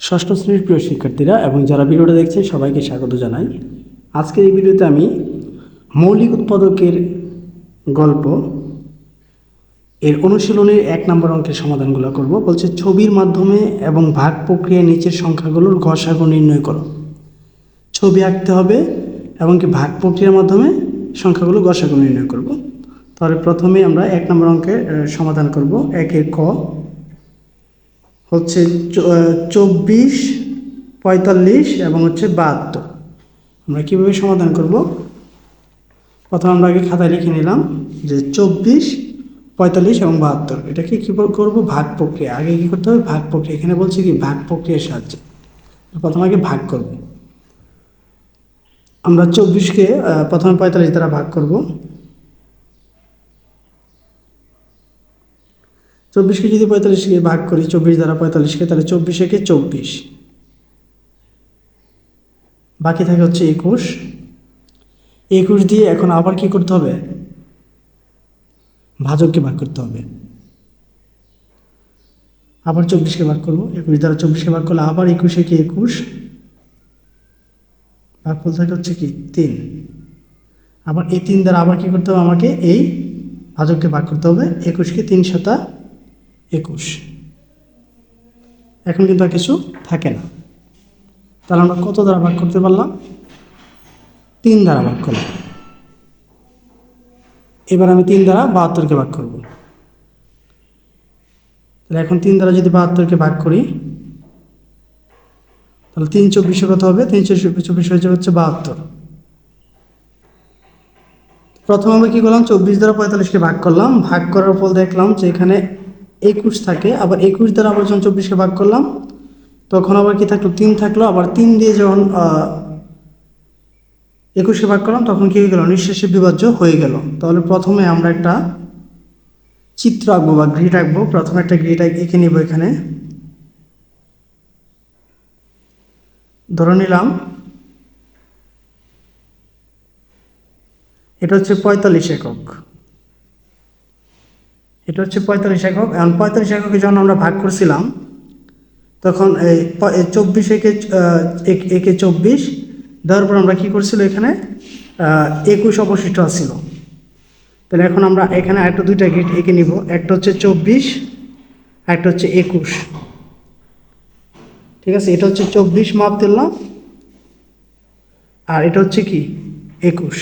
ষষ্ঠ শ্রেণির প্রিয় শিক্ষার্থীরা এবং যারা ভিডিওটা দেখছে সবাইকে স্বাগত জানাই। আজকের এই ভিডিওতে আমি মৌলিক উৎপাদকের গল্প, এর অনুশীলনের এক নম্বর অঙ্কের সমাধানগুলো করব। বলছে, ছবির মাধ্যমে এবং ভাগ প্রক্রিয়ায় নিচের সংখ্যাগুলোর গসাগু নির্ণয় করো। ছবি আঁকতে হবে এবং কি ভাগ প্রক্রিয়ার মাধ্যমে সংখ্যাগুলো গসাগু নির্ণয় করব। তাহলে প্রথমে আমরা এক নম্বর অঙ্কের সমাধান করব। একের ক হচ্ছে চব্বিশ, পঁয়তাল্লিশ এবং হচ্ছে বাহাত্তর। আমরা কীভাবে সমাধান করব? প্রথমে আমরা আগে খাতায় লিখে নিলাম যে চব্বিশ, পঁয়তাল্লিশ এবং বাহাত্তর। এটাকে কী করব? ভাগ প্রক্রিয়া। আগে কী করতে হবে? ভাগ প্রক্রিয়া। এখানে বলছে কি? ভাগ প্রক্রিয়ার সাহায্যে। প্রথমে আগে ভাগ করব। আমরা চব্বিশকে প্রথমে পঁয়তাল্লিশ দ্বারা ভাগ করব। চব্বিশকে যদি পঁয়তাল্লিশকে ভাগ করি, চব্বিশ দ্বারা পঁয়তাল্লিশকে, তাহলে চব্বিশ একে চব্বিশ। বাকি থাকে হচ্ছে একুশ। একুশ দিয়ে এখন আবার কি করতে হবে? ভাজককে ভাগ করতে হবে। আবার চব্বিশকে ভাগ করব। একুশ দ্বারা চব্বিশকে ভাগ করলে আবার একুশে কি একুশ? ভাগফল থাকে হচ্ছে কি তিন। আবার এই তিন দ্বারা আবার কি করতে হবে আমাকে? এই ভাজককে ভাগ করতে হবে। একুশকে তিন সাতা একুশ। এখন কিন্তু আর কিছু থাকে না। তাহলে আমরা কত দ্বারা ভাগ করতে পারলাম? তিন দ্বারা ভাগ করলাম। এবার আমি তিন দ্বারা বাহাত্তরকে ভাগ করব। তাহলে এখন তিন দ্বারা যদি বাহাত্তরকে ভাগ করি, তাহলে তিন চব্বিশে কত হবে? তিন চব্বিশ হয়ে যাবে হচ্ছে বাহাত্তর। প্রথমে আমরা কী করলাম? চব্বিশ দ্বারা পঁয়তাল্লিশকে ভাগ করলাম। ভাগ করার ফল দেখলাম যে এখানে একুশ থাকে আবার একুশ দ্বারা আবার যখন চব্বিশকে ভাগ করলাম তখন আবার কি থাকল? তিন থাকল আবার তিন দিয়ে যখন আহ, একুশকে ভাগ করলাম তখন কি হয়ে গেল? নিঃশেষে বিভাজ্য হয়ে গেল। তাহলে প্রথমে আমরা একটা চিত্র আঁকবো বা গ্রিড আঁকবো। প্রথমে একটা গ্রিড এঁকে নিব এখানে। ধরে নিলাম এটা হচ্ছে পঁয়তাল্লিশ একক। এটা হচ্ছে পঁয়তাল্লিশ একক। এখন পঁয়তাল্লিশ এককে যখন আমরা ভাগ করছিলাম, তখন এই চব্বিশ একে একে চব্বিশ, দেওয়ার পর আমরা কী করছিল এখানে? একুশ অবশিষ্ট আসছিল তাহলে এখন আমরা এখানে একটা দুইটা গেট এঁকে নিব। একটা হচ্ছে চব্বিশ একটা হচ্ছে একুশ। ঠিক আছে? এটা হচ্ছে চব্বিশ মাপ দিলাম আর এটা হচ্ছে কি? একুশ।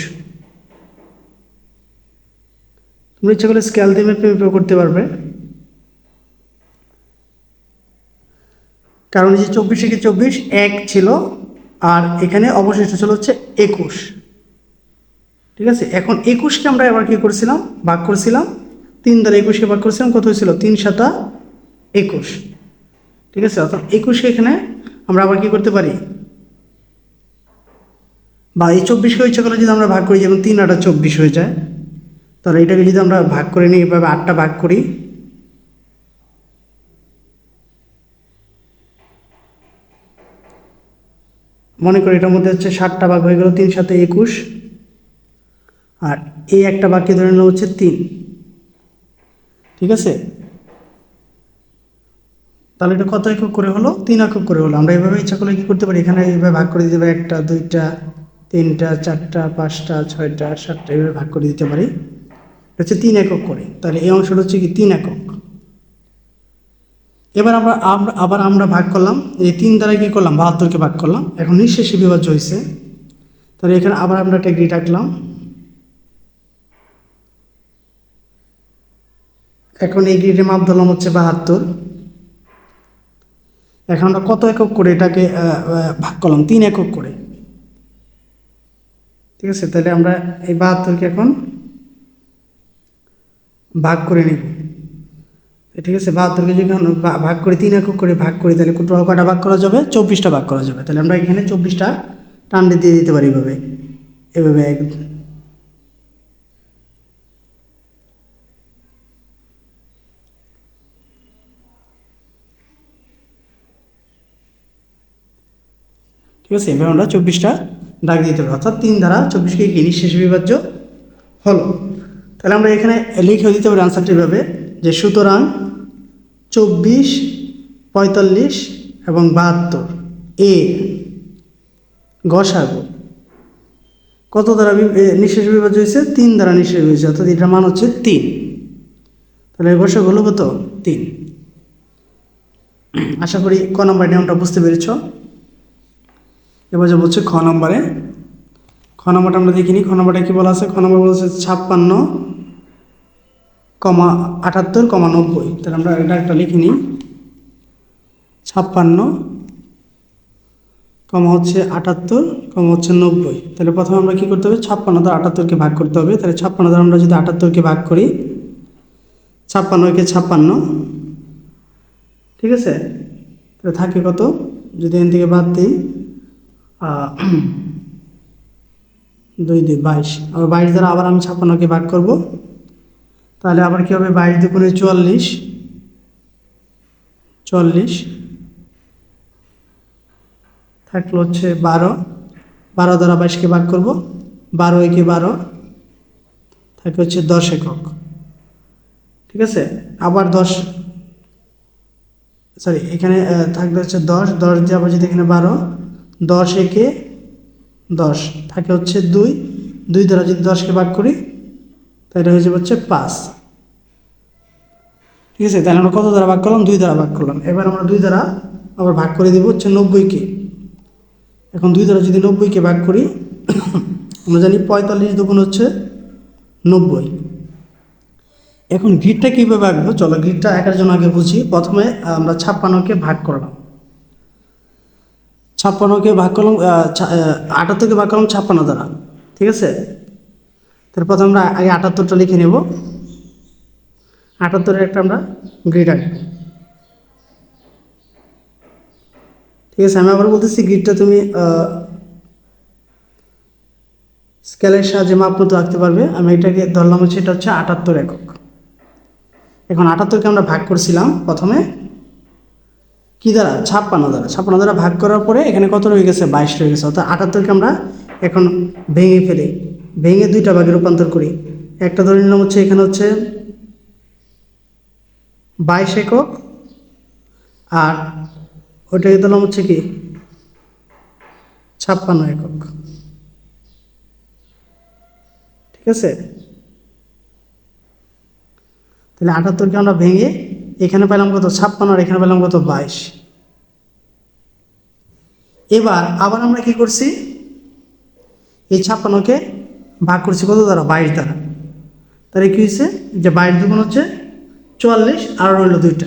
তুমি ইচ্ছা করলে স্কেল দিয়ে মেপে করতে পারবে। কারণ যে চব্বিশ থেকে চব্বিশ, এক ছিল, আর এখানে অবশিষ্ট ছিল হচ্ছে একুশ। ঠিক আছে? এখন একুশকে আমরা এবার কী করছিলাম? ভাগ করছিলাম। তিন দ্বারা একুশকে ভাগ করছিলাম, কত হয়েছিল? তিন সাতা একুশ। ঠিক আছে? অর্থাৎ একুশকে এখানে আমরা আবার কী করতে পারি? বা এই চব্বিশকে ইচ্ছা করলে যদি আমরা ভাগ করি, যেমন তিন আটা চব্বিশ হয়ে যায় তাহলে এটাকে যদি আমরা ভাগ করে নিই, এভাবে আটটা ভাগ করি। মনে করি এটার মধ্যে হচ্ছে ষাটটা ভাগ হয়ে গেল, তিন সাথে একুশ। আর এই একটা বাকি ধরে নিলাম হচ্ছে তিন। ঠিক আছে? তাহলে এটা কত একক করে হলো? তিন একক করে হলো। আমরা এভাবে ইচ্ছা করলে কি করতে পারি? এখানে এইভাবে ভাগ করে দিতে পারি, একটা, দুইটা, তিনটা, চারটা, পাঁচটা, ছয়টা সাতটা এভাবে ভাগ করে দিতে পারি। এটা হচ্ছে তিন একক করে। তাহলে এই অংশটা হচ্ছে কি তিন একক। এবার আমরা আবার আমরা ভাগ করলাম। এই তিন দ্বারা কি করলাম? বাহাত্তরকে ভাগ করলাম। এখন নিঃশেষে বিভাজ্য হয়েছে তাহলে এখানে আবার আমরা একটা গ্রিড আঁকলাম। এখন এই গ্রিডের মাপ ধরলাম হচ্ছে বাহাত্তর। এখন আমরা কত একক করে এটাকে ভাগ করলাম? তিন একক করে। ঠিক আছে? তাহলে আমরা এই বাহাত্তরকে এখন ভাগ করে নিব। ঠিক আছে বাহাত্তরকে ভা- ভাগ করে তিন একক করে ভাগ করি, তাহলে কত, কটা ভাগ করা যাবে? চব্বিশটা ভাগ করা যাবে। তাহলে আমরা এখানে চব্বিশটা টান দিয়ে দিতে পারি এভাবে। এভাবে ঠিক আছে, এবার আমরা চব্বিশটা দাগ দিতে পারি অর্থাৎ তিন দ্বারা চব্বিশকে কি নিঃশেষ বিভাজ্য হলো। তাহলে আমরা এখানে লিখে দিতে পারি আনসারটি এভাবে, যে সুতরাং চব্বিশ, পঁয়তাল্লিশ এবং বাহাত্তর। এ, গসাগু। কত দ্বারা নিঃশেষ বিভাজ্য হয়েছে? তিন দ্বারা নিঃশেষ হয়েছে, অর্থাৎ এটার মান হচ্ছে তিন। তাহলে গসাগ হলো কত? তিন। আশা করি ক নম্বর নিয়মটা বুঝতে পেরেছ। এবার যাব হচ্ছে খ নম্বরে। খ নম্বরটা আমরা দেখিনি, খ নম্বরটা কী বলা আছে? খ নম্বর বলছে ছাপ্পান্ন। কমা আটাত্তর কমা নব্বই। তাহলে আমরা এটা একটা লিখে নিই। ছাপ্পান্ন কমা হচ্ছে আটাত্তর, কমা হচ্ছে নব্বই। তাহলে প্রথমে আমরা কী করতে হবে? ছাপ্পান্ন দ্বারা আটাত্তরকে ভাগ করতে হবে। তাহলে ছাপ্পান্ন দ্বারা আমরা যদি আটাত্তরকে ভাগ করি ছাপ্পান্নকে ছাপ্পান্ন, ঠিক আছে? তাহলে থাকে কত? যদি এখান থেকে বাদ দিই দুই দুই বাইশ। আবার বাইশ দ্বারা আবার আমি ছাপ্পান্নকে ভাগ করব। তাহলে আবার কী হবে বাইশ দুগুণে চুয়াল্লিশ? চল্লিশ থাকল হচ্ছে বারো। বারো দ্বারা বাইশকে ভাগ করব। বারো একে বারো থাকে হচ্ছে দশ একক। ঠিক আছে? আবার দশ। সরি এখানে থাকবে হচ্ছে দশ। দশ দিয়ে আবার যদি এখানে বারো, দশ একে দশ, থাকে হচ্ছে দুই। দুই দ্বারা যদি দশকে ভাগ করি তাহলে হয়ে যাবে হচ্ছে পাঁচ। ঠিক আছে, তাহলে আমরা কত দ্বারা ভাগ করলাম? দুই দ্বারা ভাগ করলাম। এবার আমরা দুই দ্বারা আবার ভাগ করে দেবো হচ্ছে নব্বইকে এখন দুই দ্বারা যদি নব্বইকে ভাগ করি, আমরা জানি পঁয়তাল্লিশ দুগুণ হচ্ছে নব্বই। এখন গ্রিডটা কীভাবে আঁকবো চলো গ্রিডটা একার জন্য আগে বুঝি। প্রথমে আমরা ছাপ্পান্নকে ভাগ করলাম। ছাপ্পান্নকে ভাগ করলাম আটাত্তরকে ভাগ করলাম ছাপ্পান্ন দ্বারা। ঠিক আছে? তারপর প্রথমে আমরা আগে আটাত্তরটা লিখে নেব। আটাত্তরের একটা আমরা গ্রিড আঁকবো। ঠিক আছে, আমি আবার বলতেছি গ্রিডটা তুমি স্কেলের সাহায্যে মাপ মতো আঁকতে পারবে। আমি এটাকে ধরলাম হচ্ছে, এটা হচ্ছে আটাত্তর একক। এখন আটাত্তরকে আমরা ভাগ করছিলাম প্রথমে। কী দ্বারা? ছাপ্পান্ন দ্বারা। ছাপ্পান্ন দ্বারা ভাগ করার পরে এখানে কত রয়ে গেছে? বাইশ রয়ে গেছে। অর্থাৎ আটাত্তরকে আমরা এখন ভেঙে ফেলি। ভেঙে দুইটা ভাগে রূপান্তর করি। একটা ধরে নিলাম হচ্ছে এখানে হচ্ছে বাইশ একক, আর ওইটাকে দিলাম হচ্ছে কি ছাপ্পান্ন একক। ঠিক আছে? তাহলে আটাত্তরকে আমরা ভেঙে এখানে পেলাম কত? ছাপ্পান্ন, আর এখানে পেলাম কত? বাইশ। এবার আবার আমরা কি করছি? এই ছাপ্পান্নকে ভাগ করছি কত দ্বারা? বাইশ দ্বারা। তাহলে কি হয়েছে? যে বাইশ দুগুণ হচ্ছে চুয়াল্লিশ, আর রইল দুইটা।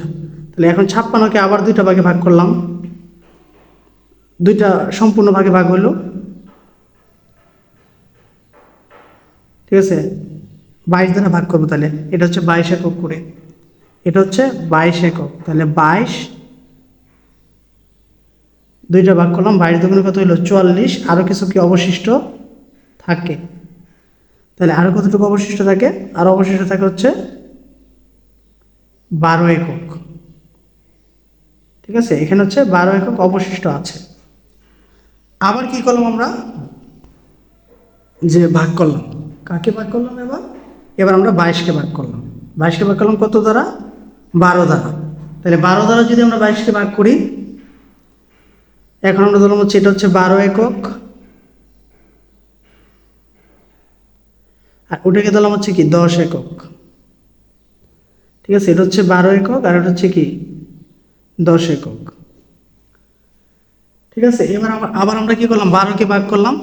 তাহলে এখন ছাপ্পান্নকে আবার দুইটা ভাগে ভাগ করলাম। দুইটা সম্পূর্ণ ভাগে ভাগ হইল। ঠিক আছে? বাইশ দ্বারা ভাগ করব তাহলে। এটা হচ্ছে বাইশ একক করে। এটা হচ্ছে বাইশ একক। তাহলে বাইশ, দুইটা ভাগ করলাম। বাইশ দুগুণে কত হলো চুয়াল্লিশ। আরও কিছু কি অবশিষ্ট থাকে? তাহলে আরও কতটুকু অবশিষ্ট থাকে? আরও অবশিষ্ট থাকে হচ্ছে বারো একক। ঠিক আছে? এখানে হচ্ছে বারো একক অবশিষ্ট আছে। আবার কি করলাম আমরা? যে ভাগ করলাম। কাকে ভাগ করলাম এবার? এবার আমরা বাইশকে ভাগ করলাম। বাইশকে ভাগ করলাম কত দ্বারা? বারো দ্বারা। তাহলে বারো দ্বারা যদি আমরা বাইশকে ভাগ করি, এখন আমরা ধরলাম হচ্ছে এটা হচ্ছে বারো একক। আর ওটাকে দিলাম হচ্ছে কি দশ একক। ঠিক আছে, এটা হচ্ছে বারো একক আর এটা হচ্ছে কি দশ একক। ঠিক আছে, এবার আবার আমরা কি করলাম? বারোকে ভাগ করলাম।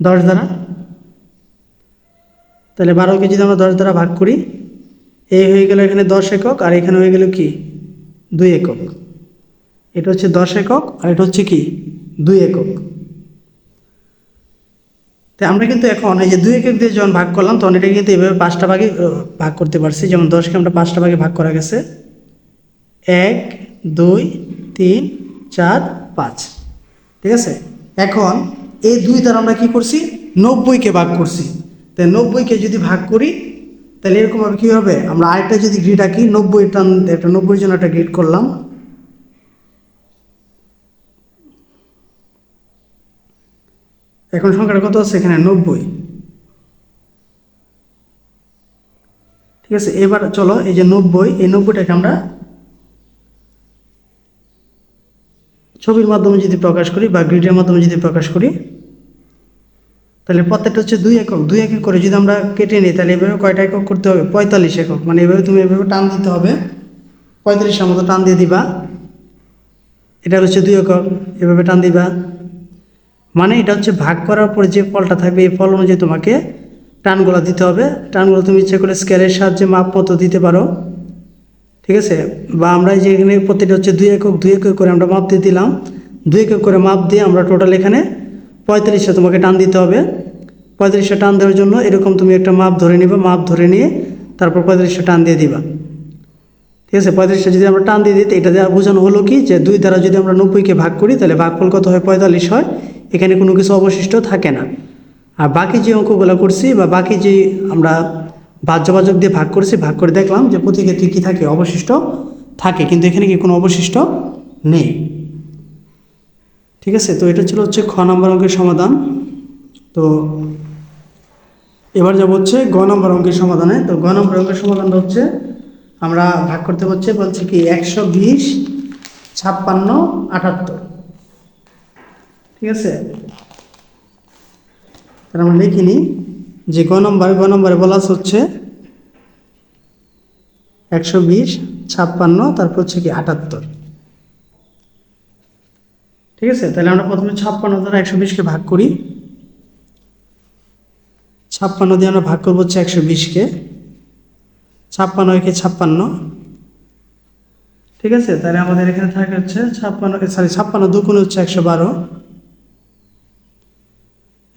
দশ দ্বারা। তাহলে বারোকে যদি আমরা দশ দ্বারা ভাগ করি এই হয়ে গেল এখানে দশ একক আর এখানে হয়ে গেল কি? দুই একক। এটা হচ্ছে দশ একক আর এটা হচ্ছে কি? দুই একক। তাই আমরা কিন্তু এখন এই যে দুই একক দিয়ে যখন ভাগ করলাম, তখন এটা কিন্তু এভাবে পাঁচটা ভাগে ভাগ করতে পারছি। যেমন দশকে আমরা পাঁচটা ভাগে ভাগ করা গেছে। এক, দুই, তিন, চার, পাঁচ। ঠিক আছে? এখন এই দুই দ্বারা আমরা কি করছি? নব্বইকে ভাগ করছি। তাই নব্বইকে যদি ভাগ করি, তাহলে এরকমভাবে কী হবে? আমরা আরেকটা যদি গ্রিড আঁকি, নব্বই টান, একটা নব্বই জন একটা গ্রিড করলাম। এখন সংখ্যাটা কত আছে? এখানে নব্বই। ঠিক আছে, এবার চলো এই যে নব্বই, এই নব্বইটাকে আমরা ছবির মাধ্যমে যদি প্রকাশ করি বা গ্রিডের মাধ্যমে যদি প্রকাশ করি, তাহলে প্রত্যেকটা হচ্ছে দুই একক। দুই একক করে যদি আমরা কেটে নিই, তাহলে এভাবে কয়টা একক করতে হবে? পঁয়তাল্লিশ একক। মানে এভাবে তুমি এভাবে টান দিতে হবে। পঁয়তাল্লিশের মতো টান দিয়ে দিবা। এটা হচ্ছে দুই একক। এভাবে টান দিবা। মানে এটা হচ্ছে ভাগ করার পরে যে ফলটা থাকবে, এই ফল অনুযায়ী তোমাকে টানগুলো দিতে হবে। টানগুলো তুমি ইচ্ছে করে স্কেলের সাহায্যে মাপ মতো দিতে পারো। ঠিক আছে? বা আমরা যে এখানে প্রতিটা হচ্ছে দুই একক দুই একক করে আমরা মাপ দিয়ে দিলাম। দুই একক করে মাপ দিয়ে আমরা টোটাল এখানে পঁয়তাল্লিশটা তোমাকে টান দিতে হবে। পঁয়তাল্লিশটা টান দেওয়ার জন্য এরকম তুমি একটা মাপ ধরে নিবা, মাপ ধরে নিয়ে তারপর পঁয়তাল্লিশটা টান দিয়ে দিবা। ঠিক আছে? পঁয়তাল্লিশটা যদি আমরা টান দিয়ে দিই, তো এটা বোঝানো হলো কি? যে দুই দ্বারা যদি আমরা নব্বইকে ভাগ করি, তাহলে ভাগফল কত হয়? পঁয়তাল্লিশ হয়। এখানে কোনো কিছু অবশিষ্ট থাকে না। আর বাকি যে অঙ্কগুলো করছি বা বাকি যে আমরা বাহ্যবাচক দিয়ে ভাগ করছি, ভাগ করে দেখলাম যে প্রতি ক্ষেত্রে কী থাকে, অবশিষ্ট থাকে, কিন্তু এখানে কি কোনো অবশিষ্ট নেই। ঠিক আছে? তো এটা ছিল হচ্ছে খ নম্বর অঙ্কের সমাধান। তো এবার যাব হচ্ছে গ নম্বর অঙ্কের সমাধানে। তো গ নম্বর অঙ্কের সমাধানটা হচ্ছে আমরা ভাগ করতে হচ্ছে বলছে কি একশো বিশ ছাপ্পান্ন আটাত্তর। ঠিক আছে? আমরা লিখিনি যে গ নম্বর, গ নম্বরে বলা হচ্ছে একশো বিশ, ছাপ্পান্ন, তারপর হচ্ছে কি আটাত্তর। ঠিক আছে? তাহলে আমরা প্রথমে ছাপ্পান্ন দ্বারা একশো বিশকে ভাগ করি। ছাপ্পান্ন দিয়ে আমরা ভাগ করব হচ্ছে একশো বিশকে ছাপ্পান্ন একে ছাপ্পান্ন। ঠিক আছে? তাহলে আমাদের এখানে থাকে হচ্ছে ছাপ্পান্ন সরি ছাপ্পান্ন দুগুণ হচ্ছে একশো বারো।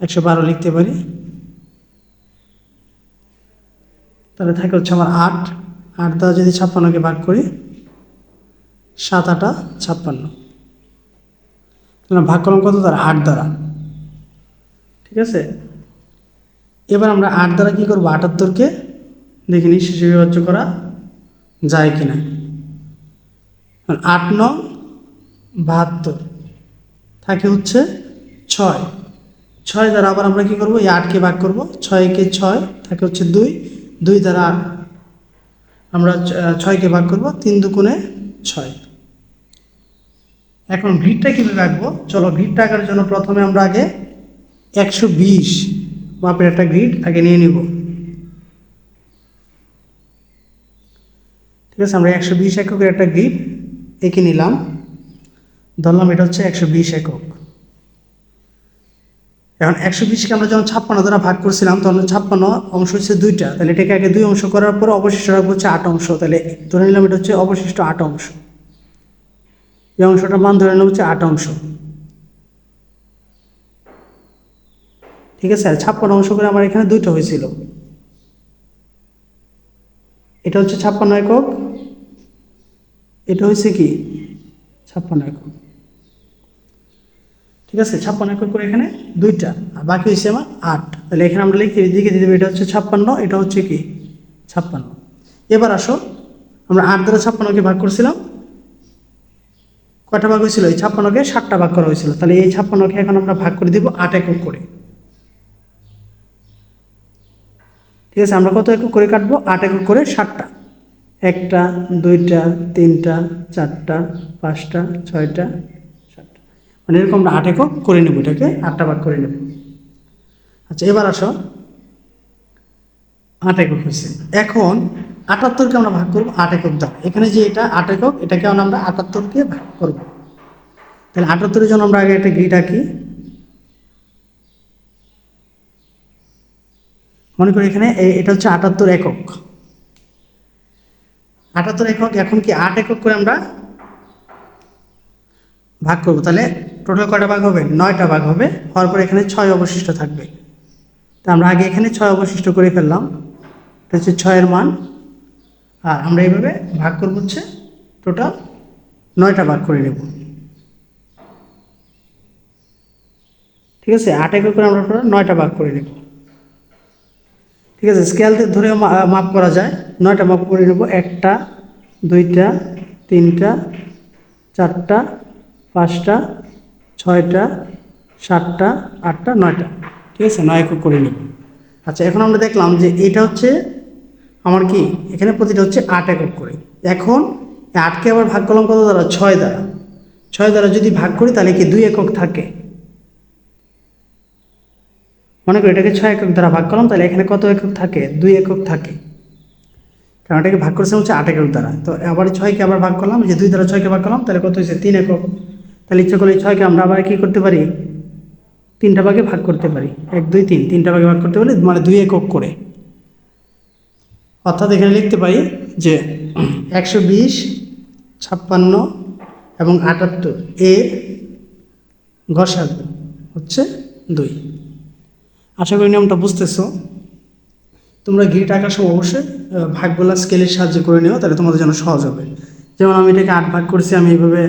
একশো বারো লিখতে পারি। তাহলে থাকে হচ্ছে আমার আট। আট দ্বারা যদি ছাপ্পান্নকে ভাগ করি, সাত আটা ছাপ্পান্ন। তাহলে ভাগ করলাম কত দ্বারা? আট দ্বারা। ঠিক আছে? এবার আমরা আট দ্বারা কী করব? আটাত্তরকে দেখে শিশু বিভাজ্য করা যায় কি না আট নং বাহাত্তর। থাকে হচ্ছে ছয়। ছয় দ্বারা আবার আমরা কি করব? এই আটকে ভাগ করব। ছয়কে ছয় থাকে হচ্ছে দুই। দুই দ্বারা আট। আমরা ছয়কে ভাগ করব। তিন দুগুণে ছয়। এখন ভিড়টা কীভাবে আঁকবো? চলো ভিড়টা আঁকার জন্য প্রথমে আমরা আগে একশো বিশ মাপের একটা গ্রিড আগে নিয়ে নিব। ঠিক আছে, আমরা একশো বিশ এককের একটা গ্রিড এঁকে নিলাম। ধরলাম এটা হচ্ছে একশো বিশ একক। এখন একশো বিশকে আমরা যখন ছাপ্পান্ন দ্বারা ভাগ করছিলাম, তখন ছাপ্পান্ন অংশ হচ্ছে দুইটা। তাহলে এটাকে আগে দুই অংশ করার পর অবশিষ্ট রাখব হচ্ছে আট অংশ। তাহলে ধরে নিলাম এটা হচ্ছে অবশিষ্ট আট অংশ। এই অংশটার মান ধরে নিলাম হচ্ছে আট অংশ। ঠিক আছে? ছাপ্পান্ন অংশ করে আমার এখানে দুইটা হয়েছিল। এটা হচ্ছে ছাপ্পান্ন একক। এটা হয়েছে কি? ছাপ্পান্ন একক। ঠিক আছে, ছাপ্পান্ন একক করে এখানে দুইটা, আর বাকি হয়েছে আমার আট। তাহলে এখানে আমরা লিখে লিখে দিয়ে দেবো এটা হচ্ছে ছাপ্পান্ন, এটা হচ্ছে কি? ছাপ্পান্ন। এবার আসো, আমরা আট দ্বারা ছাপ্পান্নকে ভাগ করছিলাম। কয়টা ভাগ হয়েছিল? এই ছাপ্পান্নকে সাতটা ভাগ করা হয়েছিল। তাহলে এই ছাপ্পান্নকে এখন আমরা ভাগ করে দিব আট একক করে। ঠিক আছে, আমরা কত একক করে কাটবো? আট একক করে ষাটটা একটা, দুইটা, তিনটা, চারটা, পাঁচটা, ছয়টা সাতটা মানে এরকম আমরা আট একক করে নেব, এটাকে আটটা ভাগ করে নেব। আচ্ছা এবার আসো। আট একক হয়েছে। এখন আটাত্তরকে আমরা ভাগ করব, আট একক দ্বারা এখানে যে এটা আট একক, এটাকে আমরা আটাত্তরকে ভাগ করব। তাহলে আটাত্তরের জন্য আমরা আগে একটা গ্রিড আঁকি। মনে করি এখানে এটা হচ্ছে আটাত্তর একক। আটাত্তর একক, এখন কি আট একক করে আমরা ভাগ করব? তাহলে টোটাল কটা ভাগ হবে? নয়টা ভাগ হবে। হওয়ার পর এখানে ছয় অবশিষ্ট থাকবে। তা আমরা আগে এখানে ছয় অবশিষ্ট করে ফেললাম। এটা হচ্ছে ছয়ের মান। আর আমরা এইভাবে ভাগ করব হচ্ছে টোটাল নয়টা ভাগ করে নেব। ঠিক আছে? আট একক করে আমরা টোটাল নয়টা ভাগ করে নেব। ঠিক আছে? স্কেল ধরে মাপ করা যায়। নয়টা মাপ করে নেব। একটা, দুইটা, তিনটা, চারটা, পাঁচটা ছয়টা, সাতটা, আটটা, নয়টা। ঠিক আছে? নয় একক করে নেব আচ্ছা এখন আমরা দেখলাম যে এটা হচ্ছে আমার কি? এখানে প্রতিটা হচ্ছে আট একক করে। এখন আটকে আবার ভাগ করলাম কত দ্বারা? ছয় দ্বারা। ছয় দ্বারা যদি ভাগ করি, তাহলে কি দুই একক থাকে? মনে করি এটাকে ছয় একক দ্বারা ভাগ করলাম, তাহলে এখানে কত একক থাকে? দুই একক থাকে। কারণ এটাকে ভাগ করেছিলাম হচ্ছে আট একক দ্বারা। তো আবার ছয়কে আবার ভাগ করলাম যে দুই দ্বারা ছয়কে ভাগ করলাম, তাহলে কত হয়েছে? তিন একক। তাহলে ইচ্ছা করলে ছয়কে আমরা আবার কী করতে পারি? তিনটা ভাগে ভাগ করতে পারি। এক, দুই, তিন। তিনটা ভাগে ভাগ করতে পারি মানে দুই একক করে। অর্থাৎ এখানে লিখতে পারি যে একশো বিশ, ছাপ্পান্ন এবং আটাত্তর এর গসাগু হচ্ছে দুই। আশা করি নিয়মটা বুঝতেছো। তোমরা গিট আঁকার সময় অবশ্যই ভাগগুলা স্কেলের সাহায্য করে নিও, তাহলে তোমাদের জন্য সহজ হবে। যেমন আমি এটাকে আট ভাগ করছি, আমি এইভাবে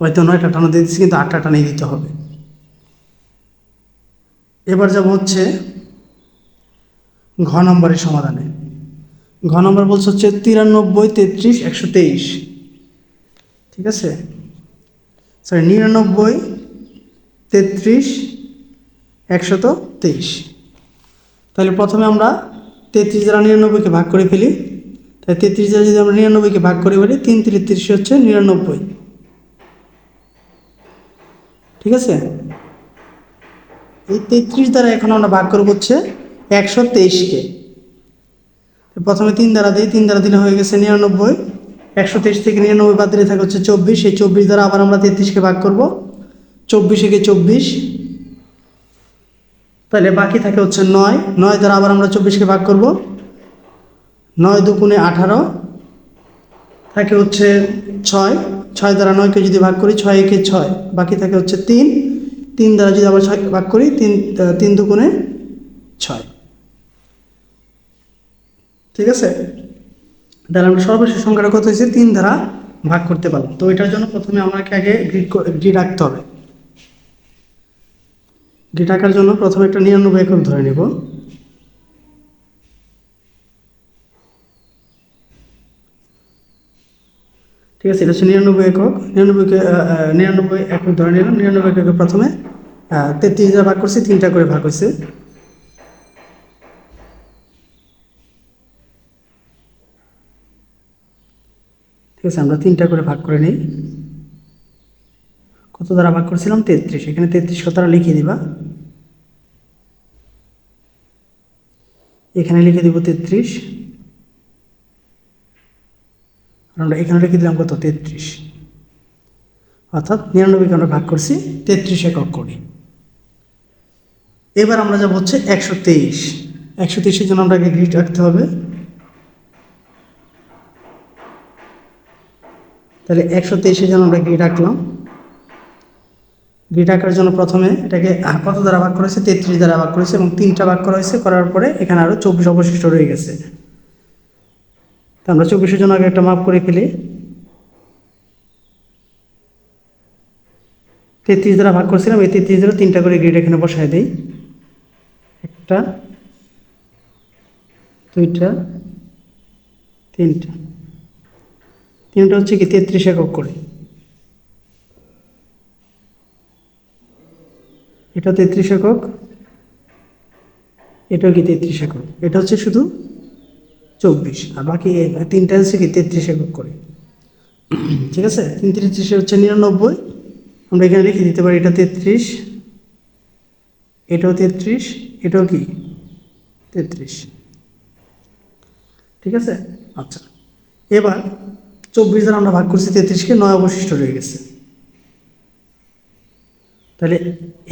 হয়তো নয়টা টানা দিয়ে দিচ্ছি কিন্তু আটটা টানিয়ে দিতে হবে। এবার যাব হচ্ছে ঘ নম্বরের সমাধানে। ঘ নম্বর বলছে হচ্ছে তিরানব্বই, তেত্রিশ, একশো তেইশ। ঠিক আছে? সরি নিরানব্বই, তেত্রিশ একশত তেইশ। তাহলে প্রথমে আমরা তেত্রিশ দ্বারা নিরানব্বইকে ভাগ করে ফেলি। তাই তেত্রিশ দ্বারা যদি আমরা নিরানব্বইকে ভাগ করে ফেলি, তিন তিরিশ হচ্ছে নিরানব্বই। ঠিক আছে? এই তেত্রিশ দ্বারা এখন আমরা ভাগ করব হচ্ছে একশো তেইশকে। প্রথমে তিন দ্বারা দিই, তিন দ্বারা দিলে হয়ে গেছে নিরানব্বই। একশো তেইশ থেকে নিরানব্বই বাদ দিলে থাকে হচ্ছে চব্বিশ। এই চব্বিশ দ্বারা আবার আমরা তেত্রিশকে ভাগ করব। চব্বিশ একে চব্বিশ। তাহলে বাকি থাকে হচ্ছে নয়। নয় দ্বারা আবার আমরা চব্বিশকে ভাগ করব। নয় দুগুণে আঠারো। থাকে হচ্ছে ছয়। ছয় দ্বারা নয়কে যদি ভাগ করি, ছয় একে ছয়। বাকি থাকে হচ্ছে তিন। তিন দ্বারা যদি আবার ছয় ভাগ করি, তিন তিন দুগুণে ছয়। ঠিক আছে? তাহলে আমরা সর্বশেষ সংখ্যাটা কত হয়েছে? তিন দ্বারা ভাগ করতে পারলাম তো এটার জন্য প্রথমে আমাকে আগে গ্রিড গ্রিড রাখতে হবে। গ্রিড আঁকার জন্য প্রথমে একটা নিরানব্বই একক ধরে নেব। ঠিক আছে, এটা হচ্ছে নিরানব্বই একক। নিরানব্বইকে নিরানব্বই একক ধরে নিলাম। নিরানব্বই এককে প্রথমে তেত্রিশ দ্বারা ভাগ করছি, তিনটা করে ভাগ হয়েছে। ঠিক আছে, আমরা তিনটা করে ভাগ করে নিই। কত দ্বারা ভাগ করেছিলাম? তেত্রিশ। এখানে তেত্রিশ দ্বারা লিখে দিবা? এখানে লিখে দিব তেত্রিশ আর আমরা এখানে লিখে দিলাম কত? তেত্রিশ। অর্থাৎ নিরানব্বইকে আমরা ভাগ করছি তেত্রিশ একক করে এবার আমরা যাব হচ্ছে একশো তেইশ। একশো তেইশের জন্য আমরা আগে গ্রিড রাখতে হবে। তাহলে একশো তেইশের জন্য আমরা গ্রিড আঁকলাম গ্রিড আঁকার জন্য প্রথমে এটাকে কত দ্বারা ভাগ করেছে তেত্রিশ দ্বারা ভাগ করেছে এবং তিনটা ভাগ করা হয়েছে। করার পরে এখানে আরও চব্বিশ অবশিষ্ট রয়ে গেছে। আমরা চব্বিশের জন্য আগে একটা মাপ করে ফেলি। তেত্রিশ দ্বারা ভাগ করছিলাম, এই তেত্রিশ দ্বারা তিনটা করে গ্রিড এখানে বসায় দিই। একটা, দুইটা, তিনটা। তিনটা হচ্ছে কি তেত্রিশ একক করে। এটা তেত্রিশ একক, এটাও কি তেত্রিশ একক? এটা হচ্ছে শুধু চব্বিশ, আর বাকি তিনটা হচ্ছে কি তেত্রিশ একক করে। ঠিক আছে? তিন তেত্রিশে হচ্ছে নিরানব্বই। আমরা এখানে লিখে দিতে পারি, এটা তেত্রিশ, এটাও তেত্রিশ, এটাও কি? তেত্রিশ। ঠিক আছে? আচ্ছা। এবার চব্বিশ দ্বারা আমরা ভাগ করছি তেত্রিশকে, নয় অবশিষ্ট রয়ে গেছে। তাহলে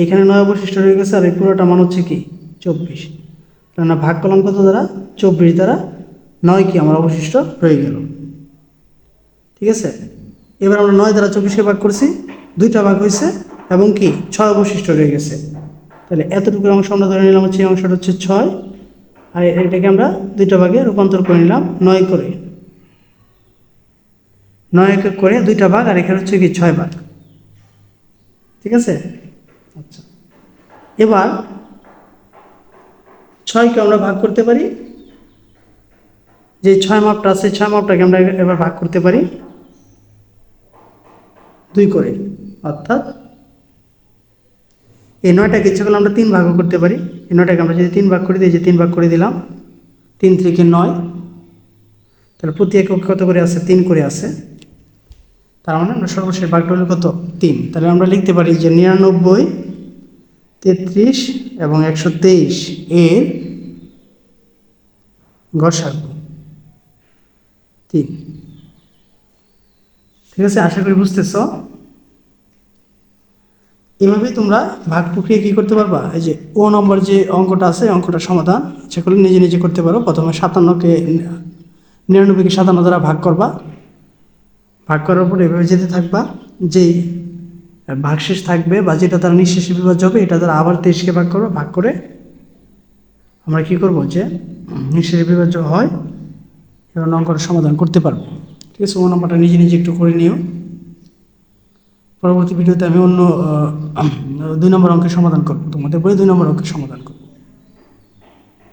এখানে নয় অবশিষ্ট রয়ে গেছে, আর এই পুরোটা মান হচ্ছে কি? চব্বিশ। তাহলে ভাগ করলাম কত দ্বারা? চব্বিশ দ্বারা নয় কি আমার অবশিষ্ট রয়ে গেল। ঠিক আছে? এবার আমরা নয় দ্বারা চব্বিশে ভাগ করছি, দুইটা ভাগ হয়েছে, এবং কি ছয় অবশিষ্ট রয়ে গেছে। তাহলে এতটুকু অংশ আমরা ধরে নিলাম হচ্ছে এই অংশটা হচ্ছে ছয়, আর এটাকে আমরা দুইটা ভাগে রূপান্তর করে নিলাম নয় করে। নয় এক করে দুইটা ভাগ, আর এখানে হচ্ছে কি ছয় ভাগ। ঠিক আছে? আচ্ছা। এবার ছয়কে আমরা ভাগ করতে পারি যে ছয় মাপটা আছে, ছয় মাপটাকে আমরা এবার ভাগ করতে পারি। দুই করে, অর্থাৎ এই নয়টাকে ইচ্ছা করলে আমরা তিন ভাগও করতে পারি। এই নয়টাকে আমরা যদি তিন ভাগ করে দিই যে তিন ভাগ করে দিলাম, তিন থেকে নয়, তাহলে প্রতি একক কত করে আছে তিন করে আছে তার মানে আমরা সর্বশেষ ভাগটা হলো কত? তিন। তাহলে আমরা লিখতে পারি যে নিরানব্বই, তেত্রিশ এবং একশো তেইশ এর গসাগু তিন। ঠিক আছে, আশা করি বুঝতেছ? এভাবেই তোমরা ভাগ প্রক্রিয়া কী করতে পারবা? এই যে ও নম্বর যে অঙ্কটা আছে, এই অঙ্কটার সমাধান ইচ্ছা করলে নিজে নিজে করতে পারো। প্রথমে সাতান্নকে, নিরানব্বইকে সাতান্ন দ্বারা ভাগ করবা। ভাগ করার পর এভাবে যেতে থাকবা যেই ভাগশেষ থাকবে বা যেটা তারা নিঃশেষে বিভাজ্য হবে, এটা তারা আবার তেইশকে ভাগ করবে। ভাগ করে আমরা কি করব যে নিঃশেষে বিভাজ্য হয় এবং অঙ্কটা সমাধান করতে পারব। ঠিক আছে ও নম্বরটা নিজে নিজে একটু করে নিও। পরবর্তী ভিডিওতে আমি অন্য দুই নম্বর অঙ্কের সমাধান করব। তোমাদের বই দুই নম্বর অঙ্কের সমাধান করব।